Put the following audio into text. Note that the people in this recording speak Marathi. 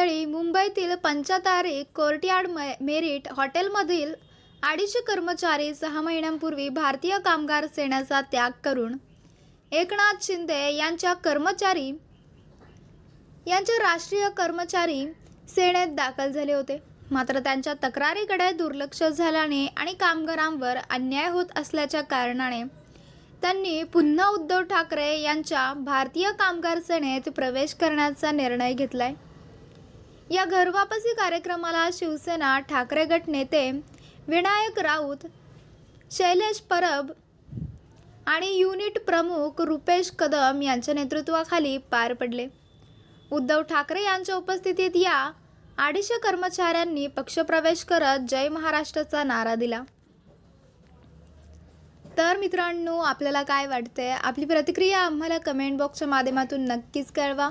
मंडळी मुंबईतील पंचतारे कोर्टयार्ड मे मेरिट हॉटेलमधील अडीचशे कर्मचारी सहा महिन्यांपूर्वी भारतीय कामगार सेनेचा त्याग करून एकनाथ शिंदे यांच्या कर्मचारी यांच्या राष्ट्रीय कर्मचारी सेनेत दाखल झाले होते. मात्र त्यांच्या तक्रारीकडे दुर्लक्ष झाल्याने आणि कामगारांवर अन्याय होत असल्याच्या कारणाने त्यांनी पुन्हा उद्धव ठाकरे यांच्या भारतीय कामगार सेनेत प्रवेश करण्याचा निर्णय घेतलाय. या घरवापसी कार्यक्रमाला शिवसेना ठाकरे गट नेते विनायक राऊत शैलेश परब आणि युनिट प्रमुख रुपेश कदम यांच्या नेतृत्वाखाली पार पडले. उद्धव ठाकरे यांच्या उपस्थितीत या अडीचशे कर्मचाऱ्यांनी पक्षप्रवेश करत जय महाराष्ट्राचा नारा दिला. तर मित्रांनो आपल्याला काय वाटतंय? आपली प्रतिक्रिया आम्हाला कमेंट बॉक्सच्या माध्यमातून नक्कीच कळवा.